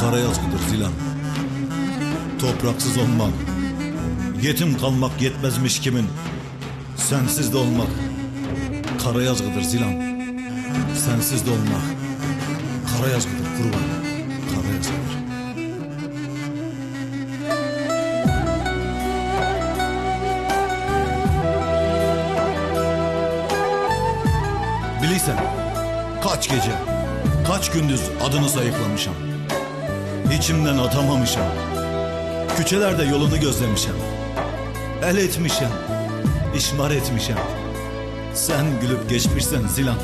kara yazgıdır Zilan. Topraksız olmak, yetim kalmak yetmezmiş kimin. Sensiz de olmak, kara yazgıdır Zilan. Sensiz de olmak, kara yazgıdır kurban, kara yazgıdır. Bilirsen, kaç gece, kaç gündüz adını sayıklamışam. İçimden atamamışam. Küçelerde yolunu gözlemişem. El etmişem, işmar etmişem. Sen gülüp geçmişsen zilan.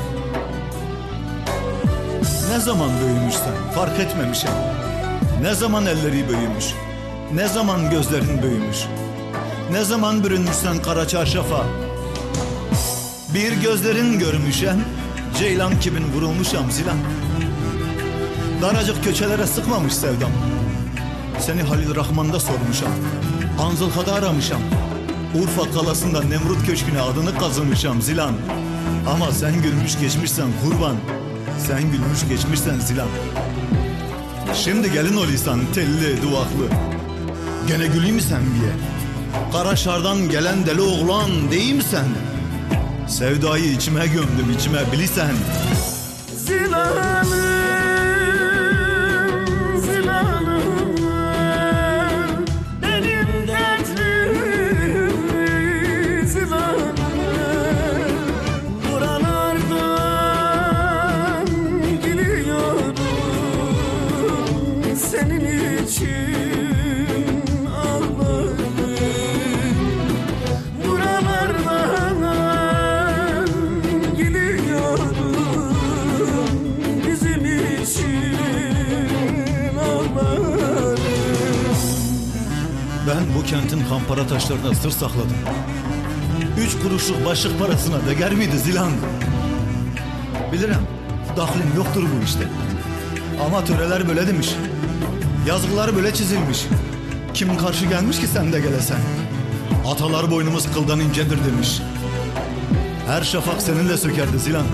Ne zaman büyümüşsen fark etmemişem. Ne zaman elleri büyümüş, ne zaman gözlerin büyümüş. Ne zaman bürünmüşsen kara çarşafa, bir gözlerin görmüşem, ceylan kibin vurulmuşam zilan. Daracık köçelere sıkmamış sevdam. Seni Halil Rahman'da sormuşam. Anzılka'da aramışam. Urfa kalasında Nemrut Köşkü'ne adını kazımışam zilan. Ama sen gülmüş geçmişsen kurban. Sen gülmüş geçmişsen zilan. Şimdi gelin o lisan telli duvaklı. Gene güleyim sen diye? Karaşar'dan gelen deli oğlan değil mi sen? Sevdayı içime gömdüm içime bilisen. Zilanım, kentin kampara taşlarına sır sakladım. Üç kuruşluk başlık parasına değer miydi zilan? Bilirim, dahlim yoktur bu işte. Ama töreler böyle demiş. Yazgılar böyle çizilmiş. Kim karşı gelmiş ki sen de gelesen? Atalar boynumuz kıldan incedir demiş. Her şafak seninle sökerdi zilan.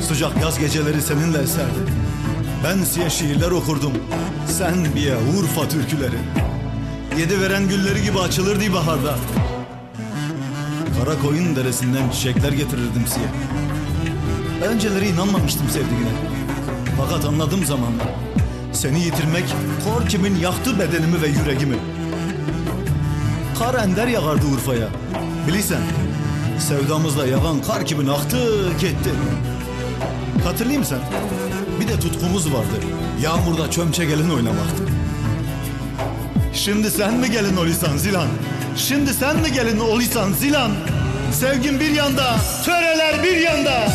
Sıcak yaz geceleri seninle eserdi. Ben size şiirler okurdum. Sen biye Urfa türküleri. Yedi veren gülleri gibi açılırdı baharda. Kara koyun deresinden çiçekler getirirdim size. Önceleri inanmamıştım sevdiğine. Fakat anladım zamanla. Seni yitirmek kor kimin yaktı bedenimi ve yüreğimi. Kar ender yağardı Urfa'ya. Bilirsen sevdamızla yağan kar kimin aktı gitti. Hatırlayayım sen? Bir de tutkumuz vardı. Yağmurda çömçe gelin oynamaktı. Şimdi sen mi gelin Olisan Zilan? Şimdi sen mi gelin Olisan Zilan? Sevgin bir yanda, töreler bir yanda.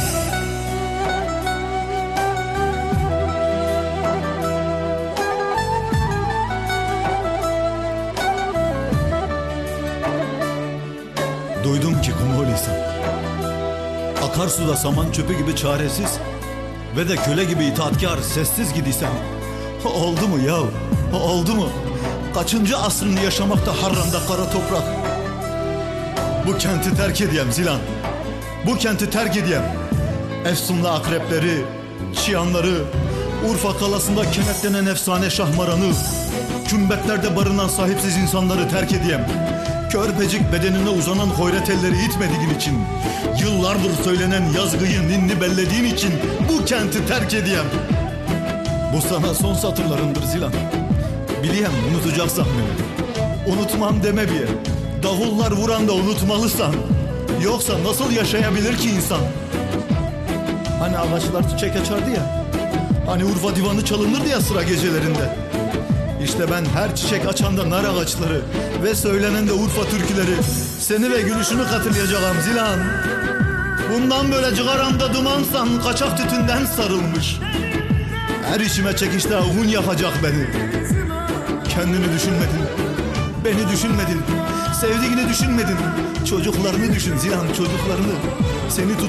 Duydum ki kum Olisan. Akarsuda saman çöpü gibi çaresiz ve de köle gibi itaatkar sessiz gidiysen. Oldu mu yav? Oldu mu? Kaçıncı asrını yaşamakta harranda kara toprak? Bu kenti terk edeyim Zilan. Bu kenti terk edeyim. Efsunlu akrepleri, çiyanları, Urfa kalasında kenetlenen efsane şahmaranı, kümbetlerde barınan sahipsiz insanları terk edeyim. Körpecik bedenine uzanan hoyret elleri itmediğin için, yıllardır söylenen yazgıyı ninni bellediğin için bu kenti terk edeyim. Bu sana son satırlarındır Zilan. Bileyim unutacaksan beni. Unutmam deme bir. Davullar vuran da unutmalısan. Yoksa nasıl yaşayabilir ki insan? Hani ağaçlar çiçek açardı ya. Hani Urfa divanı çalınırdı ya sıra gecelerinde. İşte ben her çiçek açanda nar ağaçları ve söylenen de Urfa türküleri seni ve gülüşünü hatırlayacağım Zilan. Bundan böyle cigaramda dumansan kaçak tütünden sarılmış. Her işime çekişte un yapacak beni. Kendini düşünmedin. Beni düşünmedin. Sevdiğini düşünmedin. Çocuklarını düşün Zilan çocuklarını. Seni tut